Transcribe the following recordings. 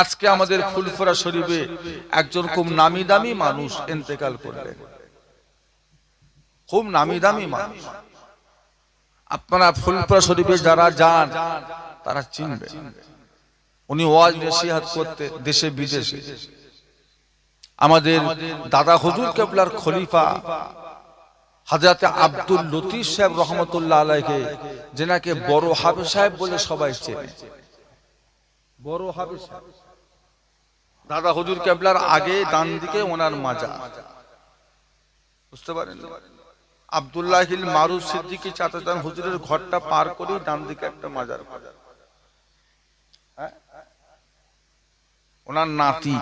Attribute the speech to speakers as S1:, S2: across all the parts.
S1: আজকে আমাদের ফুলফরা শরীফে একজন খুব নামি দামি মানুষ এন্তেকাল করলেন। খুব নামি দামি মানুষ। আপনারা ফুলফরা শরীফে যারা যান তারা চিনবে। উনি ওয়াজ নসিহাত করতে দেশে বিদেশে। আমাদের দাদা হুজুর কেবলার খলিফা হাজরাতে আব্দুল লতিফ সাহেব রহমতুল্লাহ আলাইকে যেনাকে বড় হাফেজ সাহেব বলে সবাই চেনে। বড় হাফেজ সাহেব। দাদা হুজুর কেবলার আগে ডান দিকে ওনার মাজা বুঝতে পারেন আব্দুল্লাহ মারুফ সিদ্দিকী চাচাদান হুজুরের ঘরটা পার করে ডান দিকে একটা মাজার হ্যাঁ? ওনার নাতি।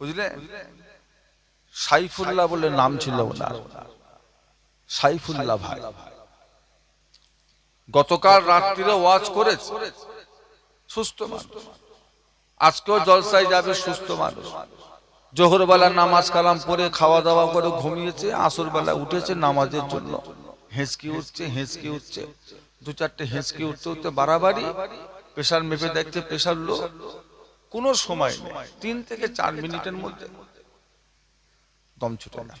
S1: বুঝলে? সাইফুল্লাহ বলে নাম ছিল ওনার। সাইফুল্লাহ ভাই। গতকাল রাত্রিরে ওয়াজ করেছে। সুস্থ মানুষ। আজকেও জলসায় যাবে সুস্থ মানুষ। জোহর বেলা নামাজ কালাম পরে খাওয়া দাওয়া করে ঘুমিয়েছে আসর বেলা উঠেছে নামাজের জন্য। হেঁচকি উঠছে হেঁচকি উঠছে। দু চারটে হেঁচকি উঠতে উঠতে বাড়াবাড়ি। প্রেশার মেপে দেখছে প্রেশার লো কোনো সময় নেই। তিন থেকে চার মিনিটের মধ্যে দম ছুটে না।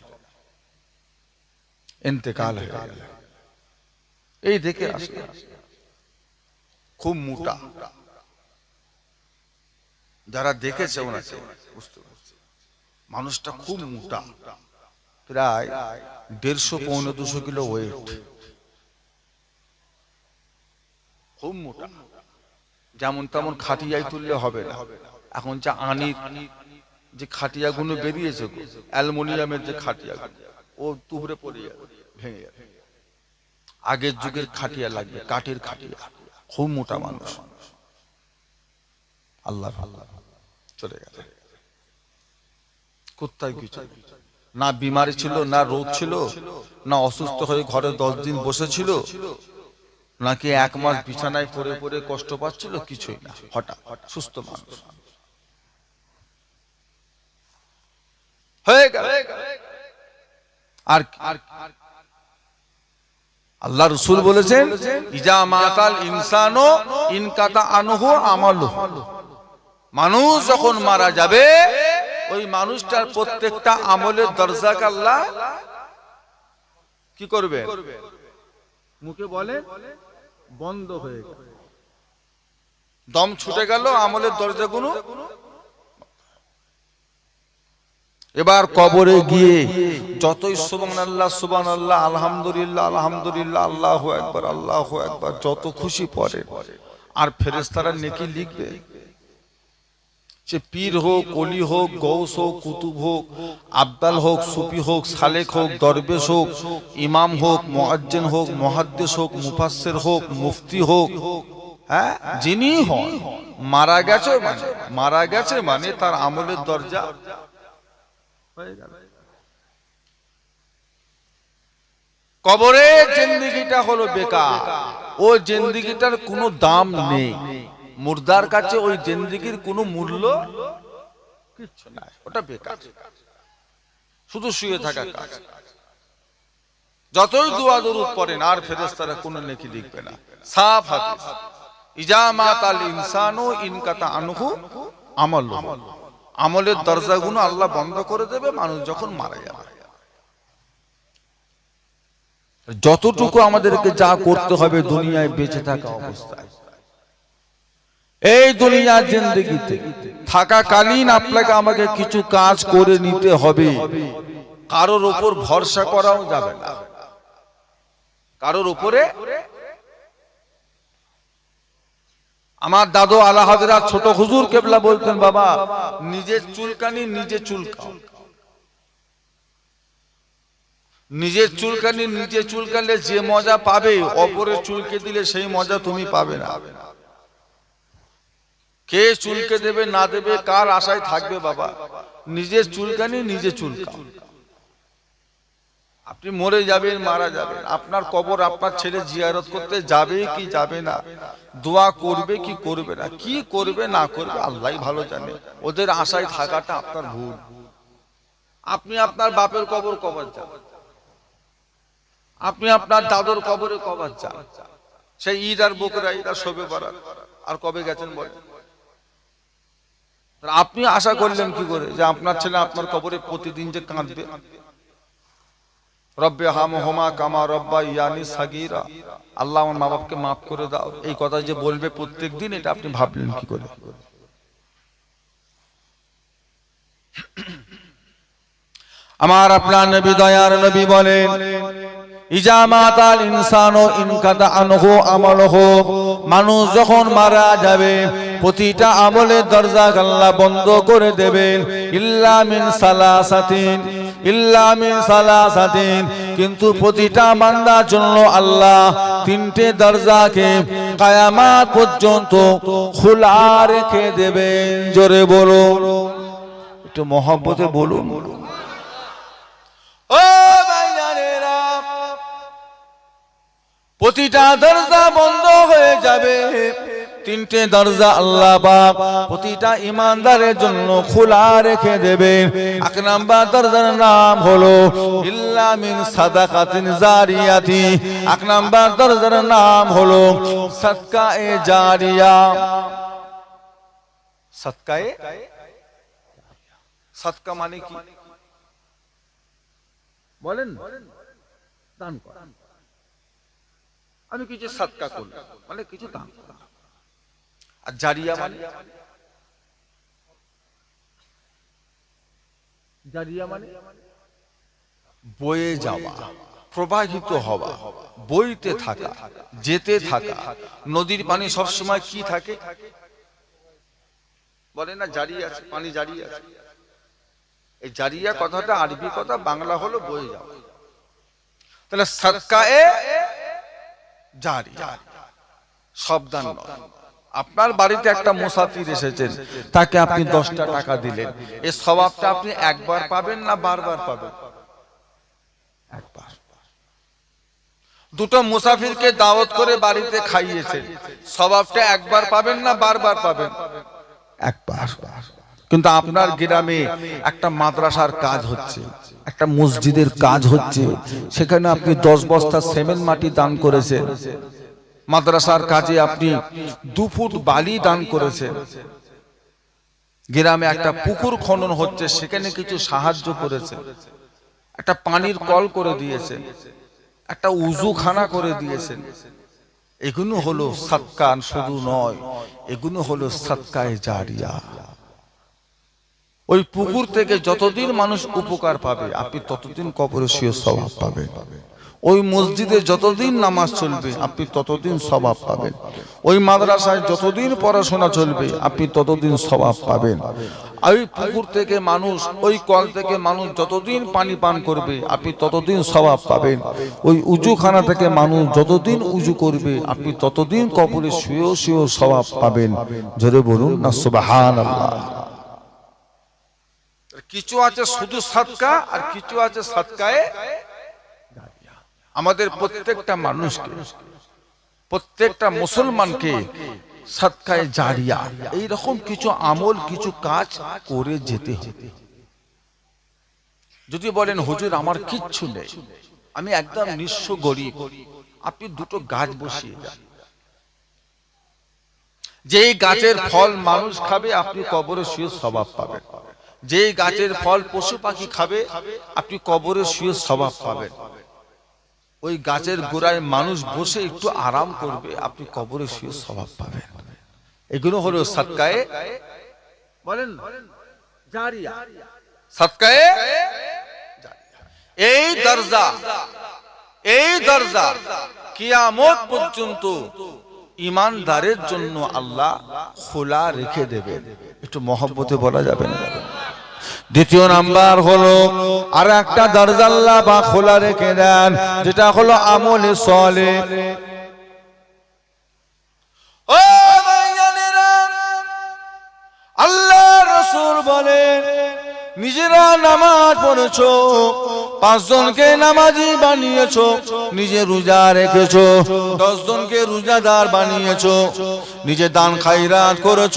S1: হয়ে গেল। এই দেখে আসলে খুব মোটা। যারা দেখেছে ওনাকে বুঝতে পারছে। মানুষটা খুব মোটা প্রায় দেড়শো পৌনে দুশো কিলো ওয়েট খুব মোটা। যেমন তেমন খাটিয়াই তুললে হবে না। এখন যা আনি যে খাটিয়াগুলো বেরিয়েছে গো, অ্যালুমিনিয়ামের যে খাটিয়া ও তুবড়ে পড়ে ভেঙে আগের যুগের খাটিয়া লাগবে কাঠের খাটিয়া। খুব মোটা মানুষ। আল্লাহ চলে গেল। কোথায় কিছু না বিমারি ছিল, না রোগ ছিল, না অসুস্থ হয়ে ঘরে দশ দিন বসেছিল, নাকি এক মাস বিছানায় পড়ে পড়ে কষ্ট পাচ্ছিল? কিছুই না। হঠাৎ সুস্থ মানুষ। হয়ে গেল। আর আল্লাহ রসুল বলেছেন, ইজা মাতাল ইনসানো ইনকাতা আনহু আমালু মানুষ যখন মারা যাবে ওই মানুষটার প্রত্যেকটা আমলের দরজাকে আল্লাহ কি করবে? মুখে বলে বন্ধ হয়ে দম ছুটে গেল আমলের দরজাগুলো। এবার কবরে গিয়ে যতই সুবান আল্লাহ সুবান আল্লাহ আলহামদুলিল্লাহ আলহামদুলিল্লাহ আল্লাহ একবার আল্লাহ একবার যত খুশি পড়ে। আর ফেরেস্তারা নেকি লিখবে। সে পীর হোক, অলি হোক, গৌস হোক, কুতুব হোক, আব্দাল হোক, সুফি হোক, সালেক হোক, দরবেশ হোক, ইমাম হোক মোয়াজ্জেন হোক মহাদ্দেশ হোক, মুফাসসির হোক, মুফতি হোক হ্যাঁ যিনি হন, মারা গেছে মানে মারা গেছে মানে তার আমলের দরজা হয়ে গেল। কবরে জিন্দিগিটা হলো বেকার, ও জিন্দিগিটার কোনো দাম নেই। মুর্দার কাছে ওই জিন্দিগির কোনো মূল্য? কিচ্ছু নাই, ওটা বেকার। শুধু শুয়ে থাকা কাজ। যতই দোয়া দরুদ পড়েন, আর ফেরেশতারা কোনো নেকি লিখবে না। সাফ হাদিস। ইজা মাতাল ইনসানু ইনকাতা আনহু আমল আমলের দরজাগুলো আল্লাহ বন্ধ করে দেবে, মানুষ যখন মারা যাবে। যতটুকু আমাদেরকে যা করতে হবে, দুনিয়ায় বেঁচে থাকা অবস্থায়। এই দুনিয়ার জিন্দগিতে থাকাকালীন আপনাকে আমাকে কিছু কাজ করে নিতে হবে। কারোর উপর ভরসা করাও যাবে না। কারোর উপরে? আমার দাদু আলা হাজরা ছোট হুজুর কেবলা বলতেন, বাবা নিজের চুলকানি, নিজে চুলকাও। নিজের চুলকানি, নিজে চুলকালে যে মজা পাবে, অপরের চুলকে দিলে সেই মজা তুমি পাবে না। কে চুলকে দেবে, না দেবে, কার আশায় থাকবে বাবা? নিজের চুলকানি নিজে চুলকাও আপনি মরে যাবেন, মারা যাবেন। আপনার কবর, আপনার ছেলে জিয়ারত করতে যাবে কি যাবে না? দোয়া করবে কি করবে না? কি করবে, না করবে আল্লাহ ভালো জানে। ওদের আশায় থাকাটা আপনার ভুল। আপনি আপনার বাপের কবর কবর যান। আপনি আপনার দাদর কবরে কবর যান। সেই ঈদ আর বকরা, ঈদ আর শোবে বারাত। আর কবে গেছেন বলেন? আপনি আশা করলেন কি করে? যে আপনার ছেলে আপনার কবরে প্রতিদিন যে কাঁদবে? রব্বে হাম হোমা কামা রব্বা ইয়ানি সাগিরা। আল্লাহ আমার মা বাপকে মাফ করে দাও। এই কথা যে বলবে প্রত্যেক দিন এটা আপনি ভাবলেন কি করে? আমার আপনার নবী দয়ার নবী বলেন ইনসানো ইনকাদা আনহু আমলহু। মানুষ যখন মারা যাবে প্রতিটা আমলের দরজা আল্লাহ বন্ধ করে দেবেন। ইল্লা মিন সালাসাতিন, ইল্লা মিন সালাসাতিন। কিন্তু প্রতিটা মান্দার জন্য আল্লাহ তিনটে দরজাকে কায়ামাত পর্যন্ত খোলা রেখে দেবেন। জোরে বলো একটু মহব্বতে বলুন। ও প্রতিটা দরজা বন্ধ হয়ে যাবে। তিনটে দরজা আল্লাহ বাপ প্রতিটা ইমানদারের জন্য খোলা রেখে দেবেন। এক নাম্বার দরজার নাম হলো, ইল্লা মিন সাদাকাতিন জারিয়াতি। এক নাম্বার দরজার নাম হলো সদকা এ জারিয়া। সদকায়ে? সদকা মানে কি? বলেন। দান করা। আমি কিছু সৎকা করলাম মানে কিছু দান আর জারিয়া মানে? জারিয়া মানে? বয়ে যাওয়া প্রবাহিত হওয়া বইতে থাকা যেতে থাকা নদীর পানি সবসময় কি থাকে? বলে না জারি আছে পানি জারি আছে। এই জারিয়া কথাটা আরবি কথা বাংলা হলো বয়ে যাওয়া। তাহলে জারি নয়। আপনার বাড়িতে একটা মুসাফির এসেছেন তাকে আপনি দশটা টাকা দিলেন। এই স্বভাবটা আপনি একবার পাবেন না বারবার পাবেন? একবার। দুটো মুসাফিরকে দাওয়াত করে বাড়িতে খাইয়েছেন। স্বভাবটা একবার পাবেন না বারবার পাবেন? একবার। কিন্তু আপনার গ্রামে একটা মাদ্রাসার কাজ হচ্ছে একটা মসজিদের কাজ হচ্ছে সেখানে আপনি দশ বস্তা সেমেন্ট মাটি দান করেছেন। মাদ্রাসার কাজে আপনি দু ফুট বালি দান করেছেন। গ্রামে একটা পুকুর খনন হচ্ছে, সেখানে কিছু সাহায্য করেছে। একটা পানির কল করে দিয়েছেন একটা উজুখানা করে দিয়েছেন এগুলো হলো সৎকান শুধু নয় এগুলো হলো সৎকায় জারিয়া। ওই পুকুর থেকে যতদিন মানুষ উপকার পাবে, আপনি ততদিন কবরে শুয়ে স্বভাব পাবেন। ওই মসজিদে যতদিন নামাজ চলবে, আপনি ততদিন স্বভাব পাবেন। ওই মাদ্রাসায় যতদিন পড়াশোনা চলবে, আপনি ততদিন স্বভাব পাবেন। ওই পুকুর থেকে মানুষ, ওই কল থেকে মানুষ যতদিন পানি পান করবে, আপনি ততদিন স্বভাব পাবেন। ওই উজুখানা থেকে মানুষ যতদিন উজু করবে, আপনি ততদিন কবরে শুয়েও শুয়েও স্বভাব পাবেন। জোরে বলুন না সুবাহান কিছু আছে শুধু সাদকা, আর কিছু আছে সাদকায় আমাদের প্রত্যেকটা মানুষকে, প্রত্যেকটা মুসলমানকে সৎকায় জারিয়া এই রকম কিছু আমল, কিছু কাজ করে যেতে হবে। যদি বলেন, হুজুর, আমার কিচ্ছু নেই, আমি একদম নিঃস্ব গরিব, আপনি দুটো গাছ বসিয়ে যান। যেই গাছের ফল মানুষ খাবে, আপনি কবরে শুয়ে স্বভাব পাবেন। যে গাছের ফল পশু পাখি খাবে, আপনি কবরে শুয়ে স্বভাব পাবেন। ওই গাছের গোড়ায় মানুষ বসে একটু আরাম করবে। আপনি কবরে শুয়ে স্বভাব পাবেন। এগুলো হলো সৎকায়ে বলেন এই দরজা এই দরজা কিয়ামত পর্যন্ত ইমানদারের জন্য আল্লাহ খোলা রেখে দেবেন। একটু মহব্বতে বলা যাবে না? দ্বিতীয় নাম্বার হলো আর একটা দরজাল্লা বা খোলা রেখে দেন যেটা হলো আমলে সলে। নিজেরা নামাজ পড়েছো, পাঁচজনকে নামাজি বানিয়েছো, নিজে রোজা রেখেছো, দশজনকে রোজাদার বানিয়েছো, নিজে দান খাইরাত করেছ,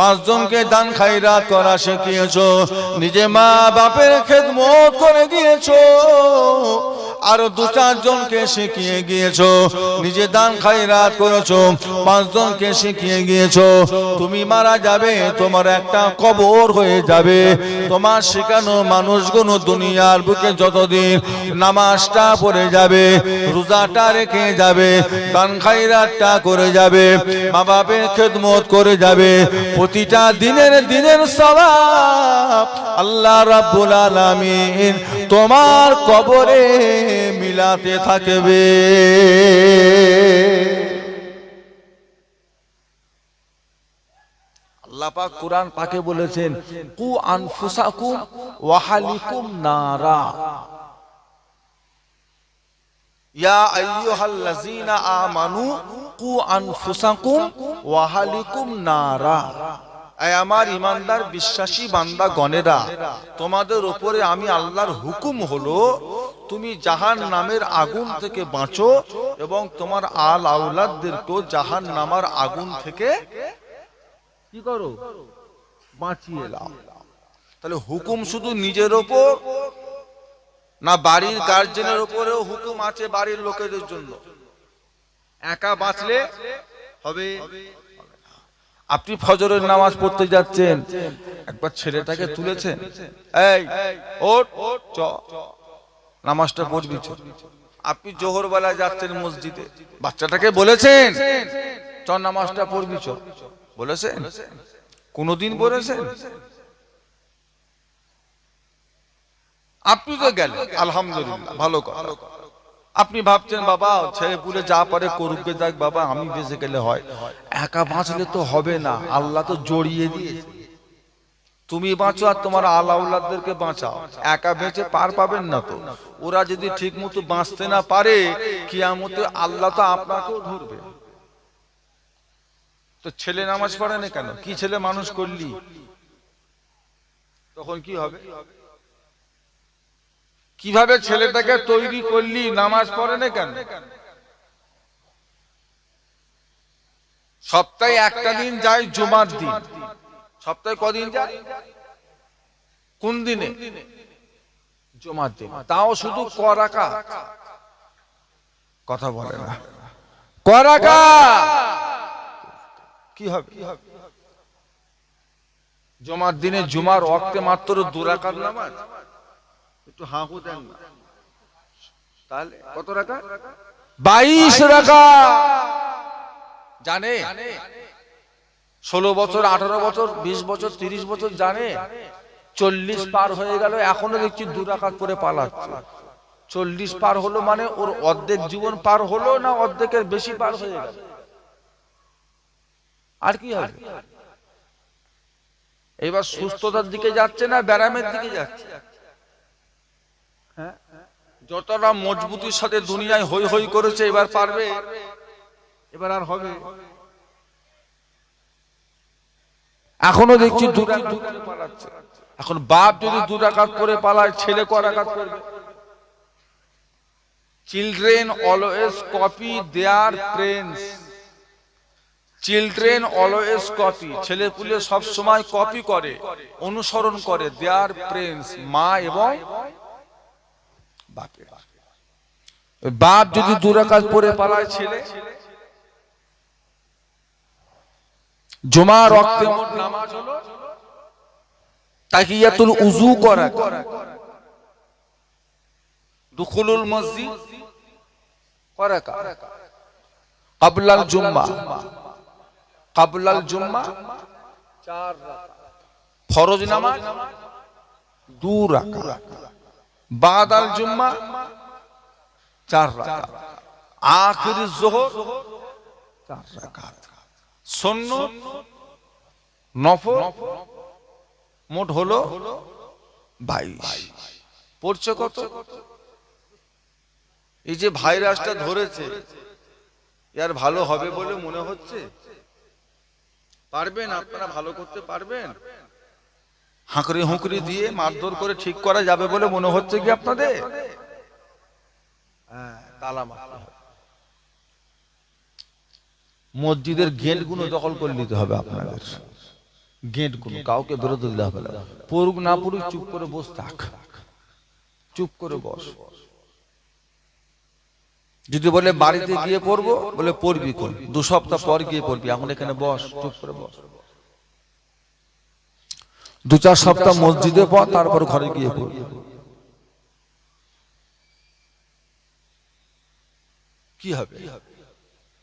S1: পাঁচজনকে দান খাইরাত করা শিখিয়েছো, নিজে মা বাপের খেদমত করে গিয়েছো আর দু চারজনকে শিখিয়ে গিয়েছো, নিজে দান খাইরাত করেছ, পাঁচজনকে শিখিয়ে গিয়েছো, তুমি মারা যাবে, তোমার একটা কবর হয়ে যাবে, তোমার শেখানো মানুষগুলো দুনিয়ার বুকে যতদিন নামাজটা পড়ে যাবে, রোজাটা রেখে যাবে, দান খাইরাতটা করে যাবে মা বাপের খেদমত করে যাবে, প্রতিটা দিনের দিনের সওয়াব আল্লাহ রাব্বুল আলামিন তোমার কবরে মিলাতে থাকবে। আল্লাহ পাক কোরআন পাকে বলেছেন, কু আনফুসাকুম ওয়াহালিকুম নারা। ইয়া আইয়ুহাল্লাযীনা আমানু, কু আনফুসাকুম ওয়াহালিকুম নারা। আমার ইমানদার বিশ্বাসী বান্দা গণেরা তোমাদের উপরে আমি আল্লাহর হুকুম হলো, তুমি জাহান নামের আগুন থেকে বাঁচো এবং তোমার আল আউলাদদেরকেও জাহান নামার আগুন থেকে কি করো? বাঁচিয়ে লাও। তাহলে হুকুম শুধু নিজের ওপর না বাড়ির গার্জেনের ওপরেও হুকুম আছে বাড়ির লোকেদের জন্য। একা বাঁচলে হবে? আপনি ফজরের নামাজ পড়তে যাচ্ছেন। একবার ছেলেটাকে তুলেছেন। এই ওঠ। চ। নামাজটা পড়বি চ। আপনি জোহর বেলা যাচ্ছেন মসজিদে। বাচ্চাটাকে বলেছেন চ নামাজটা পড়বি চ। বলেছেন কোনদিন বলেছেন আপনি তো গেলেন। আলহামদুলিল্লাহ ভালো কথা। আপনি ভাবছেন বাবা ছেলে পুলে যা পারে করুক যাক বাবা আমি বেঁচে গেলে হয়। একা বাঁচলে তো হবে না। আল্লাহ তো জড়িয়ে দিয়েছে। তুমি বাঁচো আর তোমার আল্লাহদেরকে বাঁচাও। একা বেঁচে পার পাবেন না তো। ওরা যদি ঠিক মতো বাঁচতে না পারে কিয়ামতে আল্লাহ তো আপনাকেও ধরবে। তো ছেলে নামাজ পড়ে না কেন? কি ছেলে মানুষ করলি? তখন কি হবে? কীভাবে ছেলেটাকে তৈরি করলি? নামাজ পড়ে না কেন? সপ্তাহে একটা দিন যায় জুমার দিন। সপ্তাহে কদিন যায়? কোন দিনে? জুমার দিন। তাও শুধু করাকা কথা বলে না। করাকা কি হবে? জমার দিনে জুমার অক্তে মাত্র দুরাকার নামাজ? একটু হাঁকু দেন না। তাহলে কত রাখা বাইশ রাখা জানে? ষোলো বছর আঠারো বছর বিশ বছর তিরিশ বছর জানে? চল্লিশ পার হয়ে গেল এখনও দেখছি দুরাকাত করে পালাচ্ছে। চল্লিশ পার হলো মানে ওর অর্ধেক জীবন পার হলো না অর্ধেকের বেশি পার হয়ে গেল? আর কি হবে? এবার সুস্থতার দিকে যাচ্ছে না ব্যারামের দিকে যাচ্ছে? হ্যাঁ? যতটা মজবুতির সাথে দুনিয়ায় হই হই করেছে এবার পারবে? এবার আর হবে? এখনও দেখছি পালাচ্ছে। এখন বাপ যদি দুরাকাত করে পালায় ছেলে করাকাত করবে? Children always copy their friends children always copy ছেলে পুলে সব সময় কপি করে, অনুসরণ করে। দেয়ার প্রেন্স মা এবং বাপের। বাপ যদি দুরাকাত পরে পালায় ছেলে জমা রক্তে নামাজ হলো তাকিয়াতুল উজু করা। দুখুলুল মসজিদ করা। কাবলাল জুম্মা। কাবলাল জুম্মা চার ফরজ নামাজ দু রাকাত। বাদাল জুম্মা চার রাকাত। আখির যোহর চার রাকাত। সুন্নত নফল মোট হলো বাইশ। পড়ছে কত? এই যে ভাইরাসটা ধরেছে ইয়ার ভালো হবে বলে মনে হচ্ছে? পারবেন? আপনারা ভালো করতে পারবেন? হাঁকড়ি হুঁকড়ি দিয়ে মারধর করে ঠিক করা যাবে বলে মনে হচ্ছে কি আপনাদের? হ্যাঁ, তালা মারতে মসজিদের গেটগুলো দখল করে নিতে হবে আপনাদের। গেটগুলো কাউকে বেরোতে দিতে হবে না। পড়ুক না পড়ুক চুপ করে বস থাক। চুপ করে বস বস। যদি বলে বাড়িতে গিয়ে পড়ব, বলে পড়বি কোন? দু সপ্তাহ পর গিয়ে পড়বি, এখন এখানে বস, চুপ করে বস। দু চার সপ্তাহ মসজিদে পর তারপর ঘরে গিয়ে পড়বি কি হবে?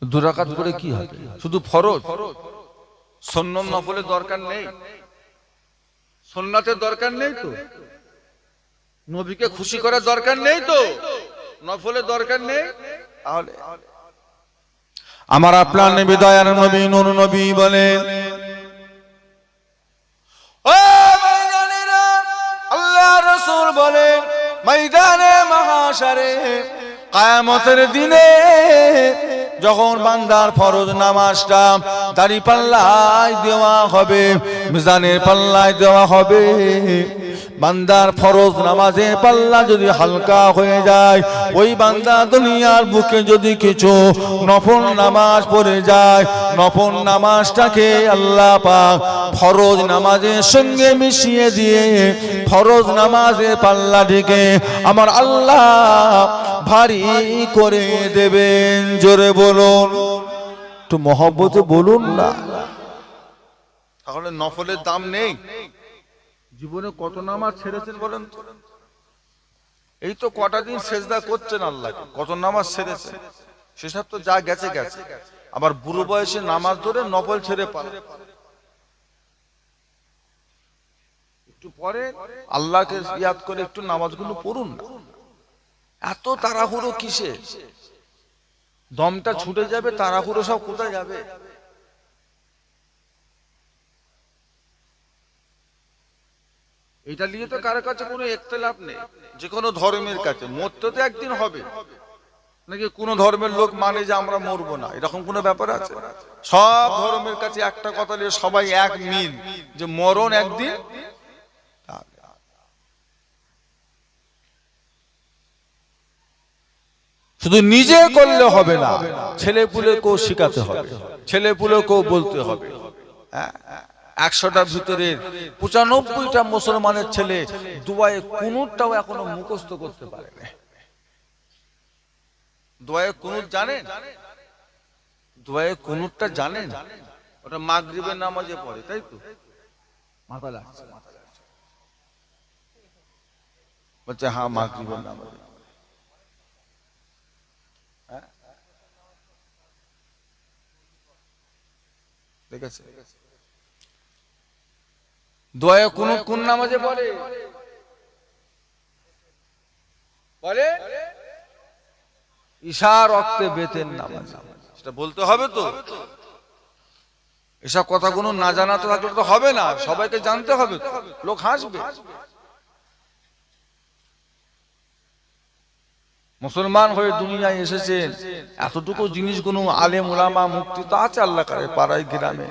S1: দুরাকাত করে কি হবে? শুধু ফরজ? নফলের দরকার নেই। সন্ন্যাতের দরকার নেই তো? নবীকে খুশি করার দরকার নেই তো? নফলের দরকার নেই? তাহলে আমার আপনার নবী দয়ার নবী নুর নবী বলেন ও আল্লাহ রসুল বলেন ময়দানে মহাসারে কায়ামতের দিনে যখন বান্দার ফরজ নামাজটা দাড়ি পাল্লায় দেওয়া হবে মিজানের পাল্লায় দেওয়া হবে বান্দার ফরজ নামাজে পাল্লা যদি হালকা হয়ে যায়, ওই বান্দা দুনিয়ার বুকে যদি কিছু নফল নামাজ পড়ে যায়, নফল নামাজটাকে আল্লাহ পাক ফরজ নামাজের সঙ্গে মিশিয়ে দিয়ে ফরজ নামাজের পাল্লাটিকে আমার আল্লাহ ভারী করে দেবেন। জোরে বলুন। একটু মহব্বতে বলুন না। তাহলে নফলের দাম নেই। জীবনে কত নামাজ ছেড়েছেন বলেন তো? এই তো কটা দিন সেজদা করছেন আল্লাহ কত নামাজ ছেড়েছেন? সেসব তো যা গেছে গেছে। আবার বুড়ো বয়সে নামাজ ধরে নফল ছেড়ে পান। পরে আল্লাহকে ইয়াদ করে একটু নামাজগুলো পড়ুন না। এত তাড়াহুড়ো কিসে? দমটা ছুটে যাবে, তাড়াহুড়ো সব কোথায় যাবে? এটা নিয়ে তো কারও কাছে কোনো একতলাপ নেই। যে কোনো ধর্মের কাছে মরতে তো একদিন হবে। নাকি কোন ধর্মের লোক মানে যে আমরা মরবো না? এরকম কোনো ব্যাপার আছে? সব ধর্মের কাছে একটা কথা নিয়ে সবাই এক মিল যে মরণ একদিন। শুধু নিজে করলে হবে না ছেলে পুলে কেউ শিখাতে হবে ছেলে পুলে কেউ বলতে হবে। হ্যাঁ? একশোটার ভিতরে পঁচানব্বইটা মুসলমানের ছেলে দুবাইয়ে কুনুরটাও এখনও মুখস্থ করতে পারে না দুবাইয়ে কুনুর জানেন? দুবাইয়ে কুনুরটা জানেন? ওটা মাগরিবের নামাজে পড়ে তাই তো? মাথা লাগছে মাথা লাগছে বলছে হ্যাঁ মাগরিবের নামাজে? দেখেছে দোয়া কোন কোন নামাজে বলে? বলে? ঈশা রক্তে বেতেন নামাজ। সেটা বলতে হবে তো। এসব কথাগুলো না জানা তো থাকলে তো হবে না। সবাইকে জানতে হবে। লোক হাসবে। মুসলমান হয়ে দুনিয়ায় এসেছেন। এতটুকু জিনিসগুলো আলেম ওলামা মুক্তি তো আছে আল্লাহ করে পাড়ায় গ্রামে।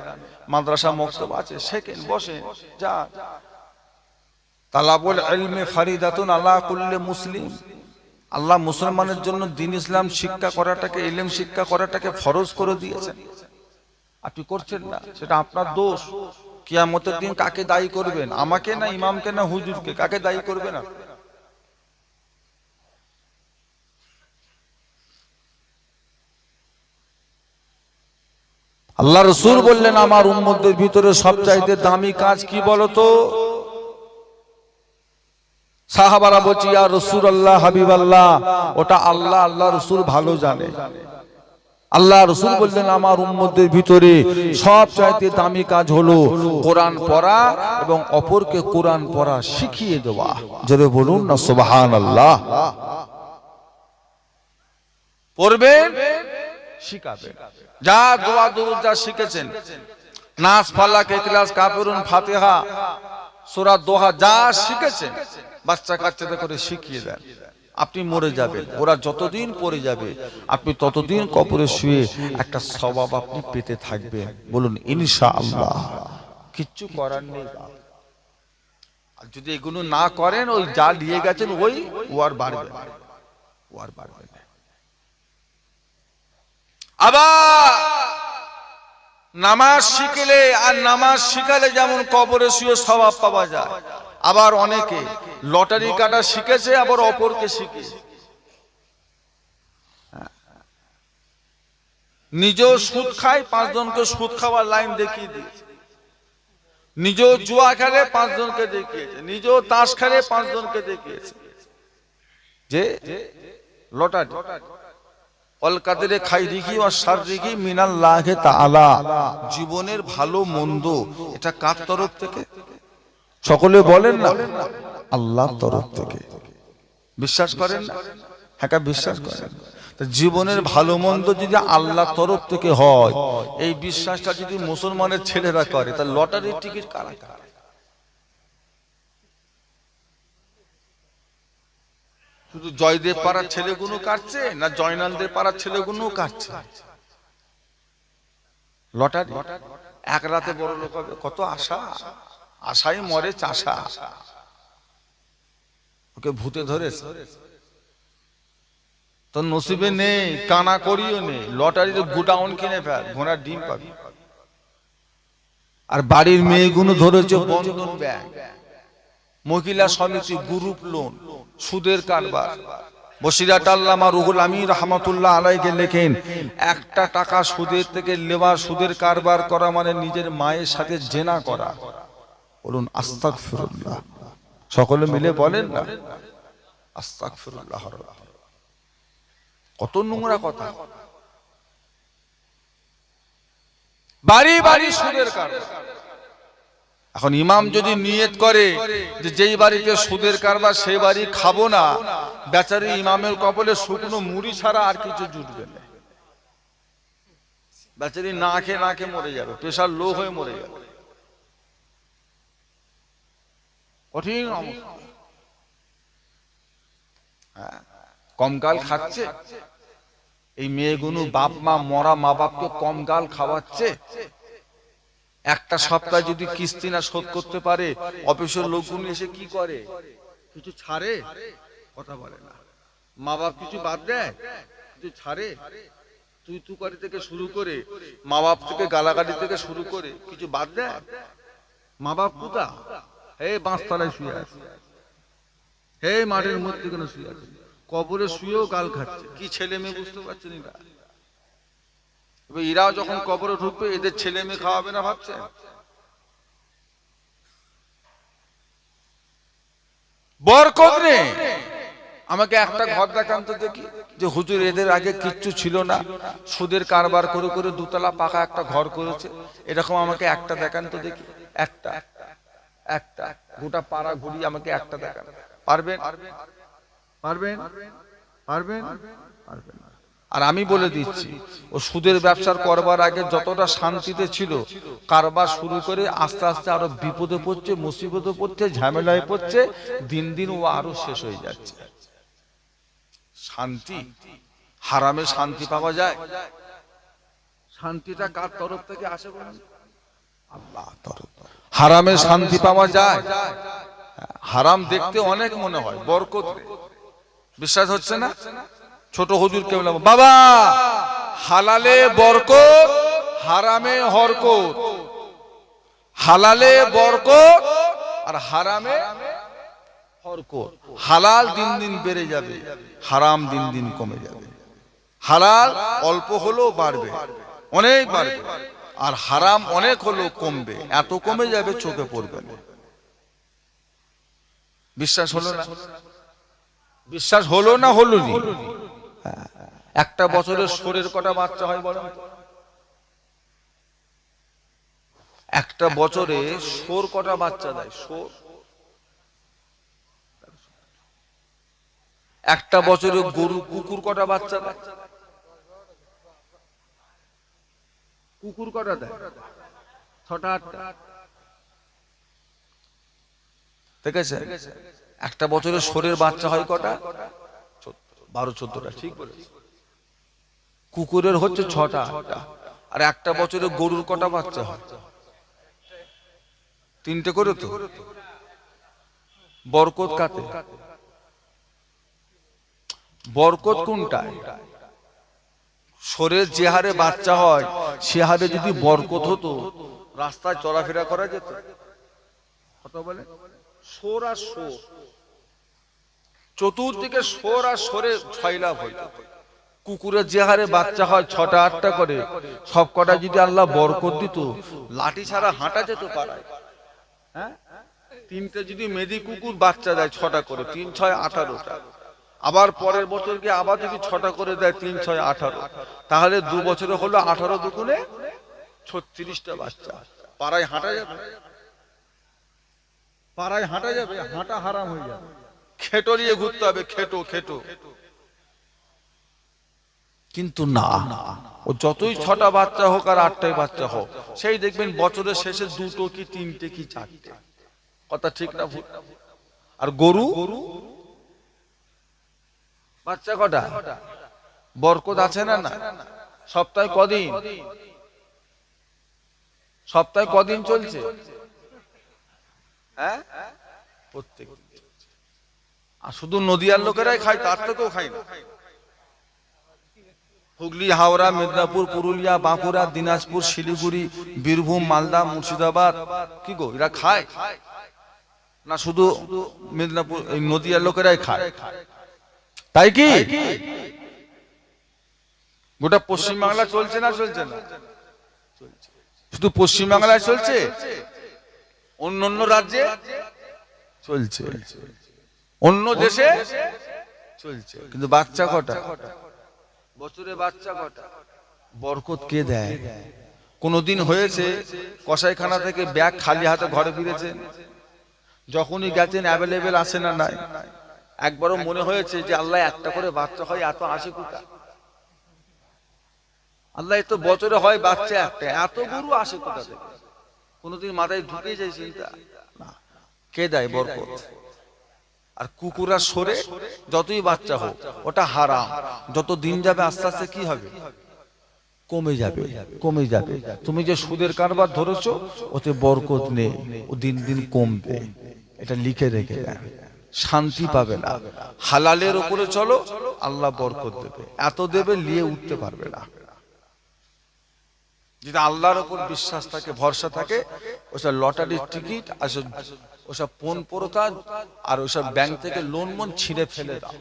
S1: মাদ্রাসা মক্তব আছে শেখেন বসে, যা। তালাবুল ইলমে ফারিদাতুন আল্লাহ কুল্লে মুসলিম। আল্লাহ মুসলমানের জন্য দিন ইসলাম শিক্ষা করাটাকে, ইলম শিক্ষা করাটাকে ফরজ করে দিয়েছেন। আপনি করছেন না, সেটা আপনার দোষ। কিয়ামতের দিন কাকে দায়ী করবেন? আমাকে না ইমামকে না হুজুরকে? কাকে দায়ী করবেন আপনি আল্লাহ রসুল বললেন, আমার উম্মদের ভিতরে সবচাইতে দামি কাজ কি বলতো? সাহাবারা বলছি আর রসুল আল্লাহ হাবিব আল্লাহ ওটা আল্লাহ আল্লাহ রসুল ভালো জানে। আল্লাহ রসুল বললেন, আমার উম্মদের ভিতরে সব চাইতে দামি কাজ হলো কোরআন পড়া এবং অপরকে কোরআন পড়া শিখিয়ে দেওয়া। যদি বলুন না সুবাহান আল্লাহ পড়বেন, শিখাবেন। যা দোয়া দুরুদ যা শিখেছেন। নাস ফাল্লাক ইখলাস, কাফিরুন, ফাতিহা, সূরা দোহা যা শিখেছেন, বাচ্চা কাচ্চাদের করে শিখিয়ে দেন। আপনি মরে যাবেন, ওরা যতদিন পড়ে যাবে, আপনি ততদিন কবরে শুয়ে একটা স্বভাব আপনি পেতে থাকবেন। বলুন, ইনশাআল্লাহ। কিচ্ছু করার নেই। যদি এগুলো না করেন, ওই যা নিয়ে গেছেন, ওই ও আর বাড়বে। না। ও আর বাড়বে। আবার নামাজ শিখলে আর নামাজ শিখালে যেমন কবরে শুয়ে স্বভাব পাওয়া যায়, আবার অনেকে লটারি কাটা শিখেছে, আবার অপরকে শিখে। নিজেও সুদ খায়, পাঁচজনকে সুদ খাওয়ার লাইন দেখিয়ে দিয়েছে। নিজেও জুয়া খেলে, পাঁচজনকে দেখিয়েছে। নিজেও তাস খেলে, পাঁচজনকে দেখিয়েছে। যে লটারি। অল কাদেরে খাই রিগি ও সার রিগি মিনাল্লাহে তাআলা। জীবনের ভালো মন্দ এটা কার তরফ থেকে? সকলে বলেন না আল্লাহর তরফ থেকে। বিশ্বাস করেন না? হ্যাঁ বিশ্বাস করেন? তা জীবনের ভালো মন্দ যদি আল্লাহর তরফ থেকে হয় এই বিশ্বাসটা যদি মুসলমানের ছেলেরা করে তা লটারির টিকিট কারা কারা শুধু জয়দেব পাড়ার ছেলেগুলো কাটছে না জয়নালদের পাড়ার ছেলেগুলো কাটছে? লটারি? এক রাতে বড় লোক হবে। কত আশা? আশাই মরে চাষা। ওকে ভূতে ধরেছে। তোর নসিবে নেই কানা করিও নেই। লটারিতে গোডাউন কিনে ফেল ঘোড়ার ডিম পাবি। আর বাড়ির মেয়েগুলো ধরেছে বন্ধন ব্যাংক। মহিলা সমিতি গ্রুপ লোন। সুদের কারবার। বসিরাট আল্লামা রুহুল আমি রহমতুল্লাহ আলাইকে লেখেন, একটা টাকা সুদের থেকে লেওয়া সুদের কারবার করা মানে নিজের মায়ের সাথে জেনা করা। বলুন আস্তাক ফিরুল্লাহ সকলে মিলে বলেন না আস্তাক ফিরুল্লাহ কত নোংরা কথা। বাড়ি বাড়ি সুদের কারবার। এখন ইমাম যদি নিয়ত করে যে যেই বাড়িতে সুদের কারবার সেই বাড়ি খাব না বেচারি ইমামের কপালে শুকনো মুড়ি ছাড়া আর কিছু জুটবে না। বেচারি না খেয়ে না খেয়ে মরে যাবে প্রেশার লো হয়ে মরে যাবে। কঠিন হ্যাঁ, কমকাল খাচ্ছে। এই মেয়েগুলো বাপ মা মরা মা বাপকে কমকাল খাওয়াচ্ছে। একটা সপ্তাহ যদি কিস্তি না শোধ করতে পারে অফিসের লোকগুলো এসে কি করে? কিছু ছাড়ে? কথা বলে না। মা বাপ কিছু বাদ দেয়? কিছু ছাড়ে? তুই তুকারি থেকে শুরু করে মা বাপ থেকে গালাগালি থেকে শুরু করে কিছু বাদ দেয়? মা বাপ কোথা? হে বাঁশতলায় শুয়ে আছে। হে মাঠের মধ্যে কেন শুয়ে আছে। কবরে শুয়েও গাল খাচ্ছে। কি ছেলে মেয়ে বুঝতে পারছেন না এরাও যখন কবরে ঢুকবে, এদের ছেলে মেয়ে খাওয়াবে না ভাবছে? বরকত রে! আমাকে একটা ঘর দেখান তো দেখি, যে হুজুর এদের আগে কিচ্ছু ছিল না। সুদের কারবার করে করে দুতলা পাকা একটা ঘর করেছে। এরকম আমাকে একটা দেখান তো দেখি। একটা একটা, গোটা পাড়া ঘুরি আমাকে একটা দেখান। পারবেন? পারবেন? পারবেন? পারবেন? আর আমি বলে দিচ্ছি ও সুদের ব্যবসার করবার আগে যতটা শান্তিতে ছিল কারবার শুরু করে আস্তে আস্তে আরও বিপদে পড়ছে মুসিবতে পড়ছে ঝামেলায় পড়ছে দিন দিন ও আরও শেষ হয়ে যাচ্ছে। শান্তি হারামে শান্তি পাওয়া যায়। শান্তিটা কার তরফ থেকে আসে আল্লাহ তরফ হারামে শান্তি পাওয়া যায়। হারাম দেখতে অনেক মনে হয় বরকত। বিশ্বাস হচ্ছে না? ছোট হুজুর কে বললাম বাবা, হালালে বরকত, হারামে হরকত। হালালে বরকত আর হারামে হরকত। হালাল দিন দিন বেড়ে যাবে, হারাম দিন দিন কমে যাবে। হালাল অল্প হলেও বাড়বে, অনেক বাড়বে। আর হারাম অনেক হলেও কমবে, এত কমে যাবে চোখে পড়বে বিশ্বাস হলো না? বিশ্বাস হলো না হলো নি? একটা বছরের সোরের কটা বাচ্চা হয় বলেন একটা বছরে সোর কটা বাচ্চা দেয়? সোর একটা বছরে গরু কুকুর কটা বাচ্চা দেয়? কুকুর কটা দেয়? ছটা আটটা। ঠিক আছে? একটা বছরে সোরের বাচ্চা হয় কটা? বারো চোদ্দটা। ঠিক বলেছি। কুকুরের হচ্ছে ছটা। আর একটা বছরে গরুর কটা বাচ্চা হয়? তিনটে করে তো। বরকত কাতে বরকত কোনটায় সোরের যে হারে বাচ্চা হয়, সে হারে যদি বরকত হতো, রাস্তায় চলাফেরা করা যেত? কথা বলে? সোর আর সোর। চতুর্দিকে সোর আর সোরে ছয় লাভ হইত। কুকুরের যে হারে বাচ্চা হয়, ছটা, আটটা করে, সব কটা যদি আল্লাহ বরকত দিত, লাঠি ছাড়া হাঁটা যেত পারায় হ্যাঁ? তিনটে যদি মেদি কুকুর বাচ্চা দেয়, ছটা করে, তিন, ছয়, আঠারোটা। আবার পরের বছর গিয়ে আবার যদি ছটা করে দেয়, তিন, ছয়, আঠারো। তাহলে দু বছরে হলো আঠারো দুগুণে ছত্রিশটা বাচ্চা। পাড়ায় হাঁটা যাবে? পাড়ায় হাঁটা যাবে? হাঁটা হারাম হয়ে যাবে। খেটো নিয়ে ঘুরতে হবে, খেটো খেটো। কিন্তু না। ও যতই ছটা বাচ্চা হোক আর আটটাই বাচ্চা হোক, সেই দেখবেন বছরের শেষে দুটো কি তিনটে কি চারটে। কথা ঠিক না ভুল? আর গরু? গরু বাচ্চা কটা? বরকত আছে না না? সপ্তাহে কদিন? সপ্তাহে কদিন চলছে? হ্যাঁ? আর শুধু নদিয়ার লোকেরাই খায়, তার থেকেও খায় না। হুগলি হাওড়া মেদিনীপুর পুরুলিয়া বাঁকুড়া দিনাজপুর শিলিগুড়ি বীরভূম মালদা মুর্শিদাবাদ। কি গো এরা খায়? না শুধু মেদিনীপুর এই নদিয়ার লোকেরাই খায়? তাই কি? গোটা পশ্চিমবাংলা চলছে না চলছে না? শুধু পশ্চিমবাংলায় চলছে? অন্য অন্য রাজ্যে? চলছে। অন্য দেশে? চলছে। কিন্তু বাচ্চা কটা? বছরে বাচ্চা কটা? বরকত কে দেয়? কোনদিন হয়েছে কসাইখানা থেকে ব্যাগ খালি হাতে ঘরে ফিরেছেন যখনই গেছেন অ্যাভেলেবেল আসে না নাই? একবারও মনে হয়েছে যে আল্লাহ একটা করে বাচ্চা হয়, এত আসে কোথা? আল্লাহ এত বছরে হয় বাচ্চা একটা, এত গরু আসে কোথা থেকে? কোনদিন মাথায় ঢুকে যায় চিন্তা? কে দেয় বরকত? আর কুকুরা সরে যতই বাচ্চা হোক, ওটা হারাম। যত দিন যাবে, আস্তে আস্তে কি হবে? কমে যাবে কমে যাবে। তুমি যে সুদের কারবার ধরেছো, ওতে বরকত নেই, ও দিন দিন কমবে। এটা লিখে রেখে দেন। শান্তি পাবে না। হালালের উপরে চলো, আল্লাহ বরকত দেবে। এত দেবে নিয়ে উঠতে পারবে না। যদি আল্লাহর উপর বিশ্বাস থাকে, ভরসা থাকে ওসব লটারির টিকিট আর সব- ওসব পণ পরতা আর ওসব ব্যাংক থেকে লোন মন ছিঁড়ে ফেলে দাও।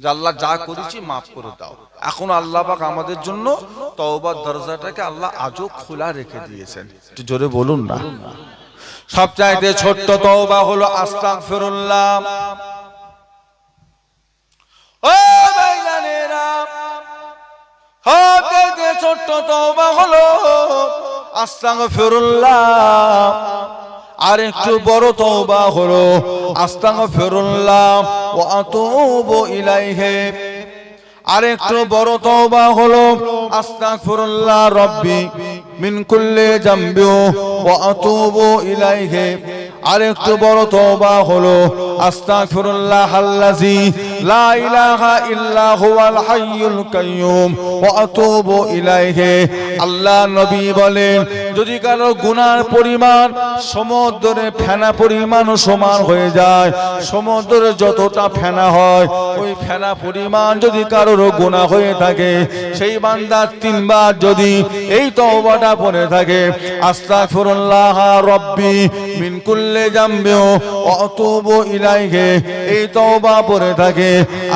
S1: যে আল্লাহ যা করেছি মাফ করে দাও। এখন আল্লাহ পাক আমাদের জন্য তওবার দরজাটাকে আল্লাহ আজও খোলা রেখে দিয়েছেন। একটু জোরে বলুন না। সবচাইতে ছোট্ট তওবা হলো আস্তাগফিরুল্লাহ। ও ভাইজানেরা সবচাইতে ছোট্ট তওবা হলো আস্তাগফিরুল্লাহ। আর একটু বড় তওবা হলো আস্তাগফিরুল্লাহ ওয়া আতুবু ইলাইহি। আর একটু বড় তওবা হলো আস্তাগফিরুল্লাহ রব্বি মিন কুল্লি জামবি ওয়া আতুবু ইলাইহি। আর একটু বড় তওবা হলো আস্তাগফিরুল্লাহ আল্লাযী লা ইলাহা ইল্লা হুয়াল হাইয়ুল কাইয়্যুম ওয়া আতুবু ইলাইহি। আল্লাহ নবী বলেন যদি কারও গুনার পরিমাণ সমুদ্রে ফেনা পরিমাণ সমান হয়ে যায় সমুদ্রে যতটা ফেনা হয়, ওই ফেনা পরিমাণ যদি কারোর গুনাহ হয়ে থাকে, সেই বান্দার তিনবার যদি এই তওবাটা পড়ে থাকে, আস্তাগফিরুল্লাহ রব্বি মিন কুল্লি জামবি ওয়া আতুবু ইলাইহি, এই তওবা পড়ে থাকে,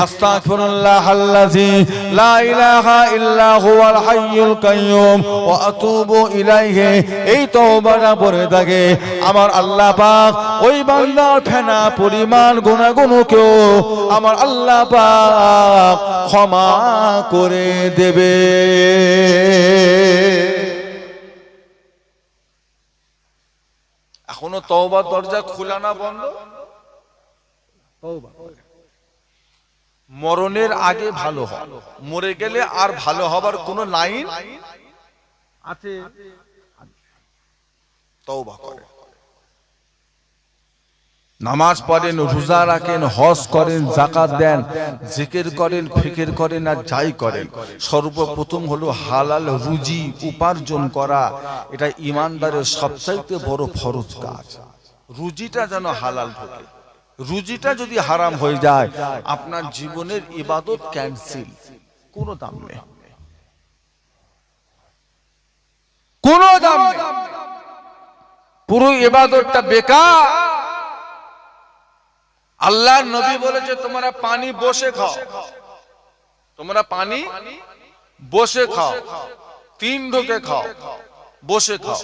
S1: আস্তাগফিরুল্লাহ আল্লাযী লা ইলাহা ইল্লা হুয়াল হাইয়ুল কাইয়্যুম ওয়া আতুবু ইলাইহি এই তওবাটা পড়ে থাকে আমার আল্লাহ পাক ওই বান্দার ফেনা পরিমাণ গুনাহগুলোকেও আমার আল্লাহ পাক ক্ষমা করে দেবে। এখনও তওবার দরজা খোলা না বন্ধ? মরণের আগে ভালো হয়। মরে গেলে আর ভালো হবার কোনো লাইন? আছে। তওবা নামাজ পড়েন রোজা রাখেন হজ করেন জাকাত দেন জিকির করেন ফিকির করেন আর যাই করেন। সর্বপ্রথম হলো হালাল রুজি উপার্জন করা। এটা ইমানদারের সবচাইতে বড় ফরজ কাজ। রুজিটা যেন হালাল ঢোকে রুজিটা যদি হারাম হয়ে যায় আপনার জীবনের ইবাদত ক্যান্সেল। কোনো দাম নেই। কোনো দাম নেই। পুরো ইবাদতটা বেকার। আল্লাহ নবী বলেছে, তোমরা পানি বসে খাও। তোমরা পানি বসে খাও। তিন ঢোকে খাও। বসে খাও।